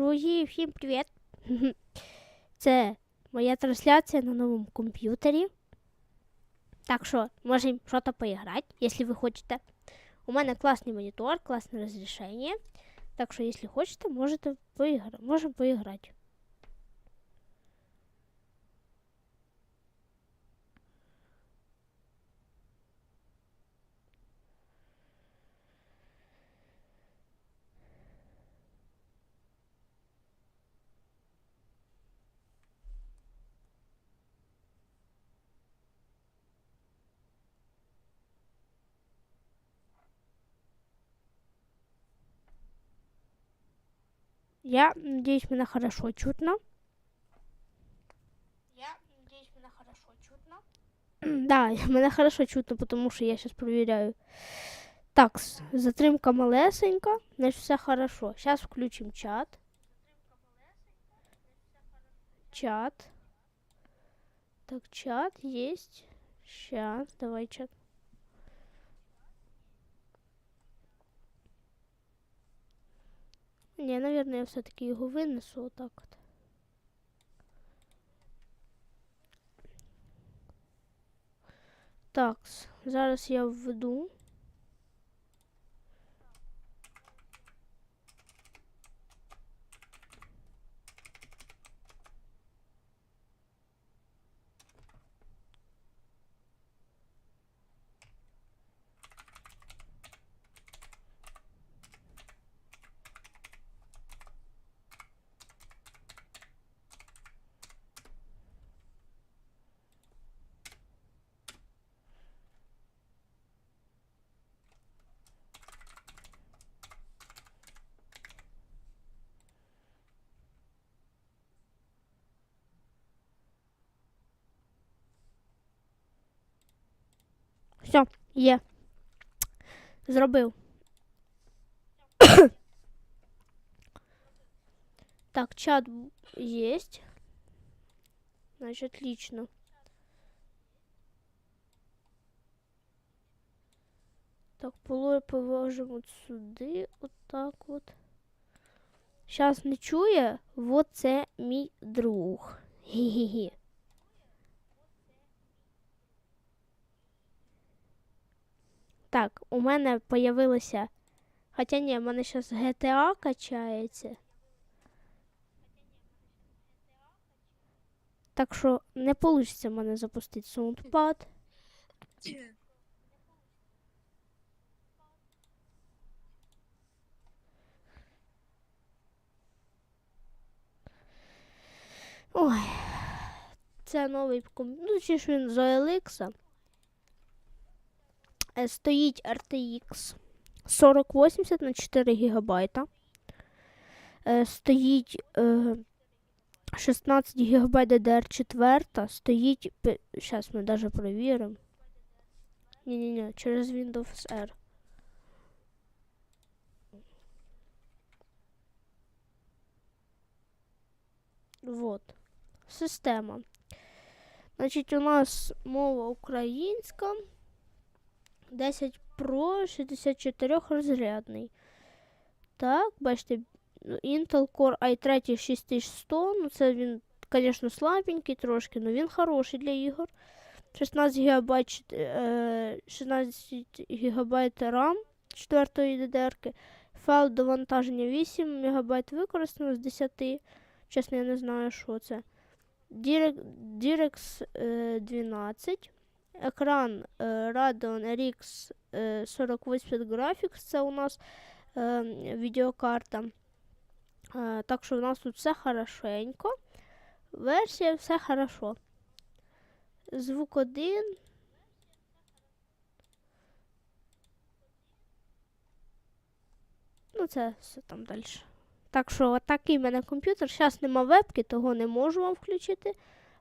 Друзі, всім привіт! Це моя трансляція на новому комп'ютері. Так що можемо щось поіграти, якщо ви хочете. У мене класний монітор, класне розрішення. Так що, якщо хочете, можете поіграти. Можемо поіграти. Я надеюсь, меня хорошо чутно. Я надеюсь, меня хорошо чутно. да, мене хорошо чутно, потому что я сейчас проверяю. Так, затримка малесенька, значит все хорошо. Сейчас включим чат. Чат. Так, чат есть. Сейчас, давай чат. Не, наверное, я все-таки його винесу отак от. Так, зараз я введу. Все, є. Зробив. так, чат есть. Значит, отлично. Так, полой положимо от сюди, отак от. Щас не чує, вот це мій друг. Хі-хі-хі. Так, у мене появилося. Хоча ні, в мене зараз GTA качається. Так що не вийде в мене запустити саундпад. Ой. Це новий ком... Ну, чи ж він з OLX. Е, Стоїть RTX 4080 на 4 гігабайта. Е, Стоїть е, 16 ГБ DDR4. Стоїть. Зараз ми навіть перевіримо. Ні-ні-ні, через Windows R. Вот. Система. Значить, у нас мова українська. 10 Pro 64 розрядний. Так, бачите, Intel Core i3 6100. Ну, це він, звісно, слабенький трошки, але він хороший для ігор. 16 ГБ, е, 16 ГБ RAM 4 DDR. Файл довантаження 8 МБ використано з 10. Чесно, я не знаю, що це. Direct, DirectX е, 12. Екран е, Radeon RX е, 4080 Graphics, це у нас е, відеокарта. Е, так що у нас тут все хорошенько. Версія все хорошо. Звук один. Ну, це все там далі. Так що отакий в мене комп'ютер. Зараз нема вебки, того не можу вам включити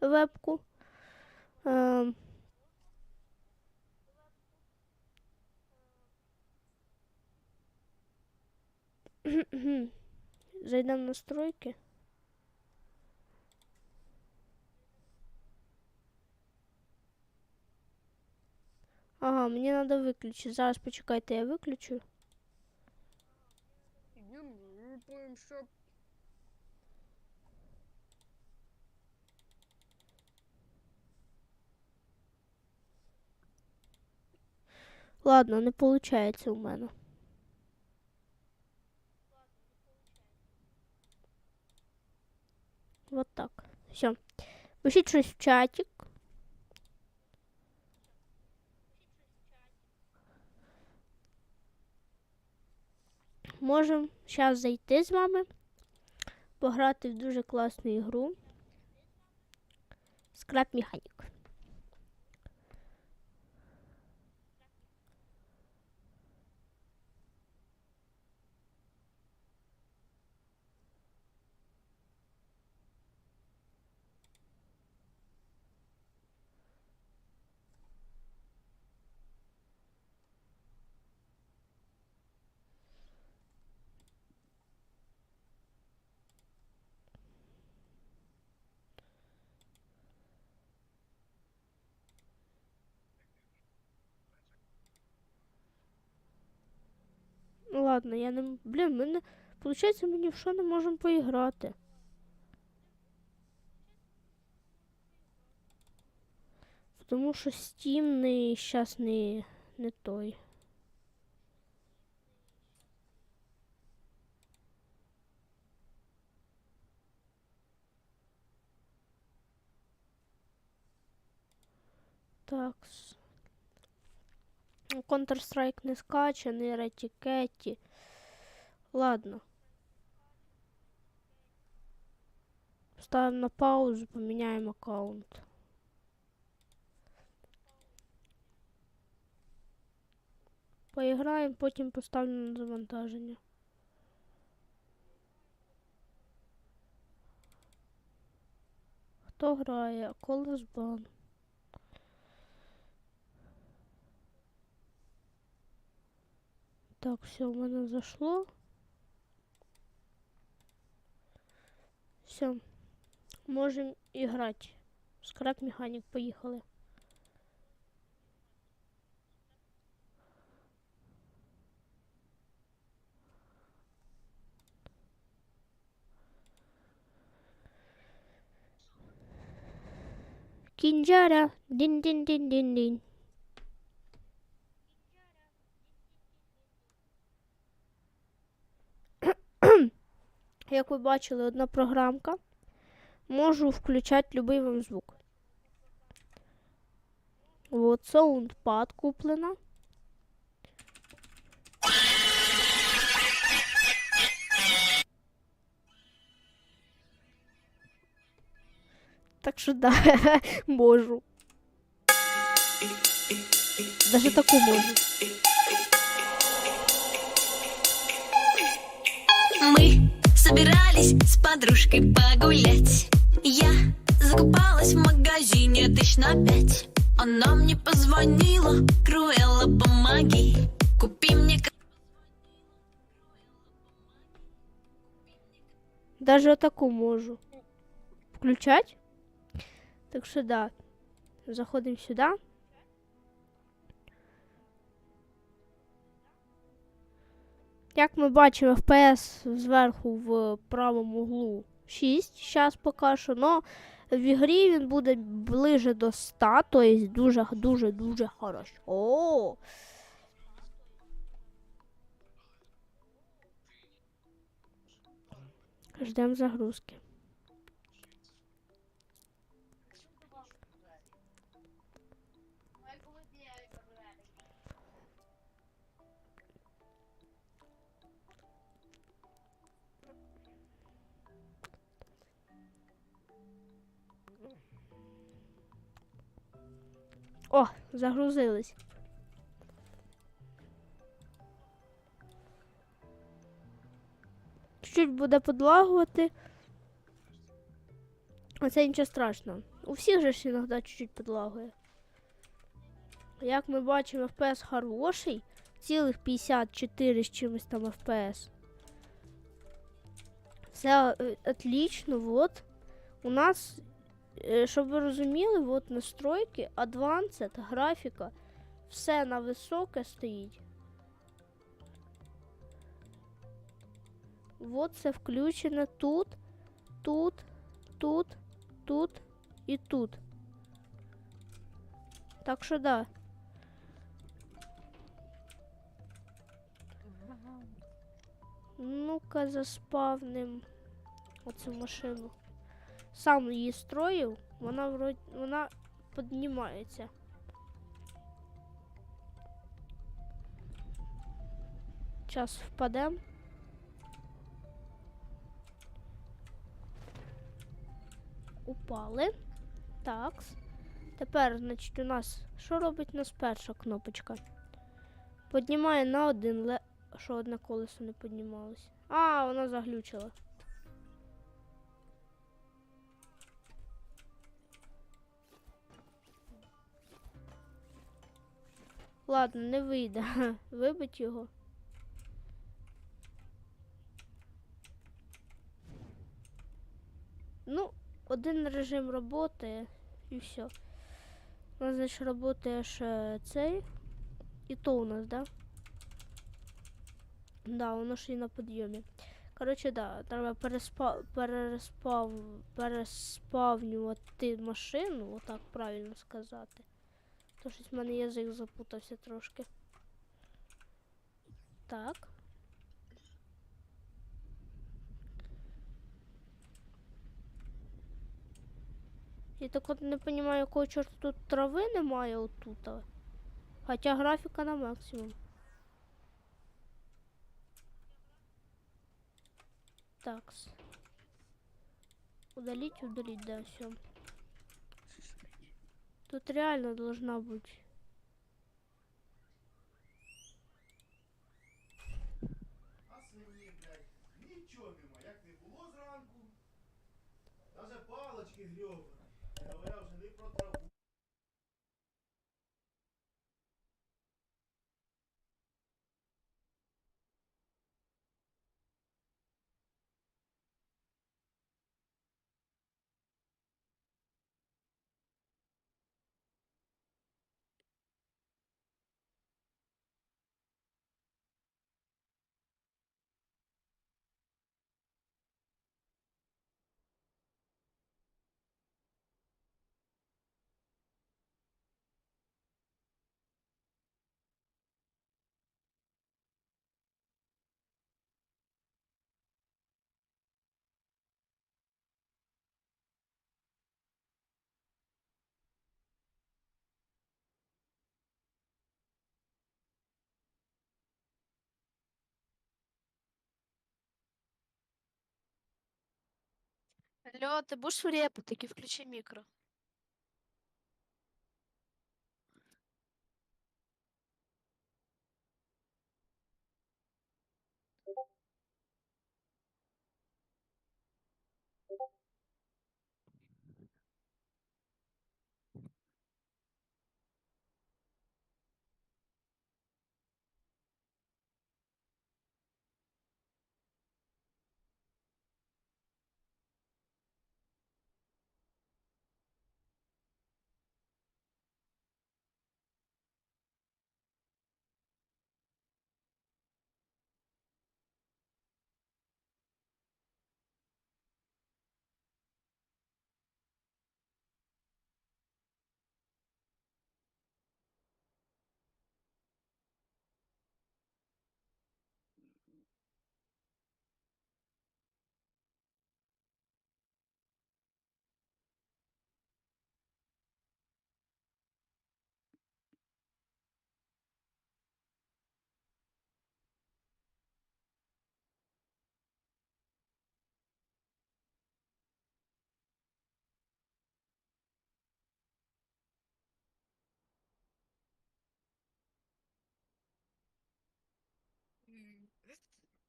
вебку. Ем, Зайдем в настройки. Ага, мне надо выключить. Зараз почекайте, я выключу. Ладно, не получается у мене. Вот так. Все. Пишіть щось в чатик. Можемо зараз зайти з вами, пограти в дуже класну ігру. Скрап Механік. Ладно, я не. Блін, ми не. Получається, ми ні в що не можемо поіграти. Тому що Steam не щас не, не той. Так. Counter-Strike не скачаний, ретікеті. Ладно. Ставимо на паузу, поміняємо аккаунт. Поіграємо, потім поставлю на завантаження. Хто грає? Колес Так, все, у мене зайшло. Все. Можемо іграти. Скрап механік, поїхали. Кінджара. Дін-дін-дін-дін-дін. Як ви бачили, одна програмка. Можу включати любий вам звук. Вот, саундпад куплена. Так що да, можу. Даже таку можу. Мы собирались с подружкой погулять. Я закупалась в магазине тысяч на пять. Она мне позвонила, Круэлла, помоги. Купи мне Даже таку можу. Включать? Так що да. Заходимо сюди. Як ми бачимо, FPS зверху в правому углу 6, зараз поки що, но в ігрі він буде ближе до 100, тобто дуже, дуже, дуже хорошо. О! Ждемо загрузки. О, загрузились. Чуть-чуть буде подлагувати. Оце нічого страшного. У всіх же ж іноді чуть-чуть підлагує. Як ми бачимо, FPS хороший. Цілих 54 з чимось там FPS. Все е, отлично, вот. У нас, Е, щоб ви розуміли, от настройки, Advanced, графіка, все на високе стоїть. От це включено тут, тут, тут, тут і тут. Так що да. Ну-ка заспавним оцю машину. Сам її строїв, вона вроді вона піднімається. Час впадем. Упали. Так. Тепер, значить, у нас що робить у нас перша кнопочка? Піднімає на один ле. Що одне колесо не піднімалось. А, вона заглючила. Ладно, не вийде. Вибить його. Ну, один режим роботи і все. У нас, значить, работає ще цей. І то у нас, да? Да, воно ж і на підйомі. Коротше, да, треба переспа... переспав... переспавнювати машину, отак правильно сказати. То щось в мене язик запутався трошки. Так. Я так от не розумію, якого чорта тут трави немає отут. Хоча графіка на максимум. Такс. Удалить, удалить, да, все. Тут реально должна быть. А свині, блядь, нічого нема, як не було зранку. Даже палочки грьобані. Не говоря вже не про траву. Алло, ты будешь репу, таки включи микро.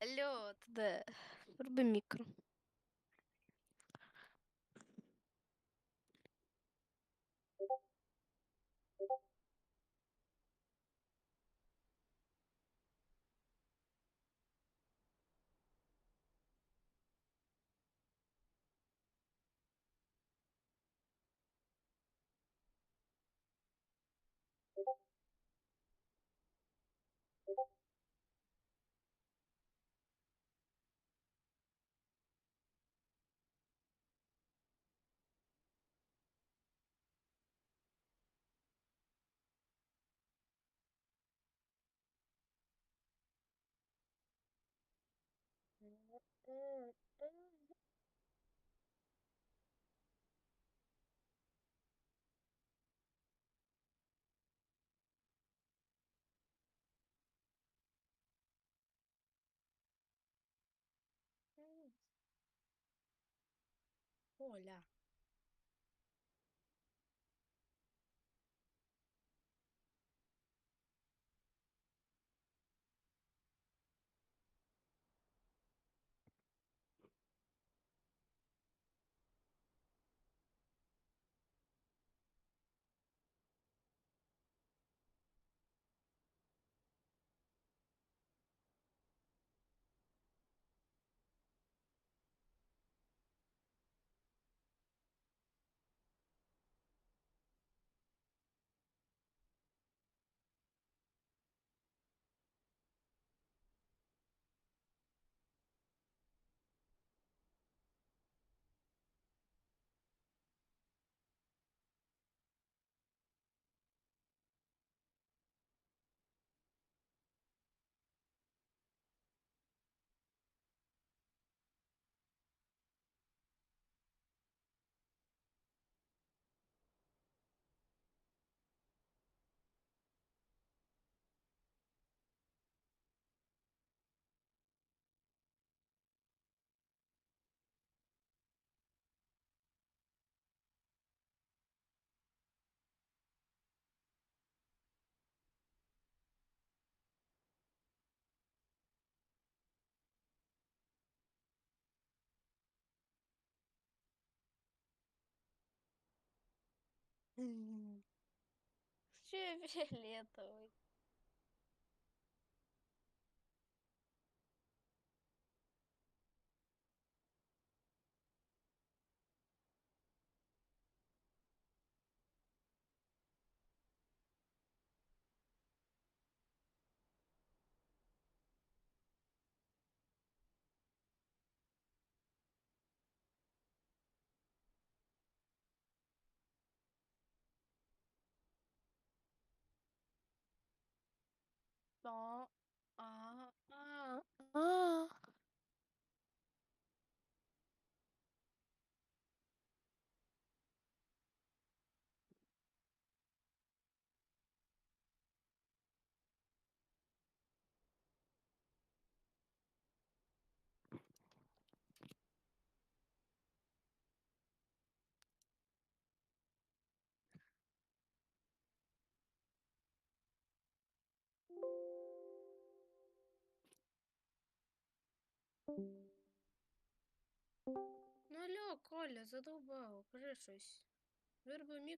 Алло, ти де? Роби мікро. Оля. Ще фіолетовий. А, Ну алло, Коля, задовбав, кажи щось. Вирби мікро.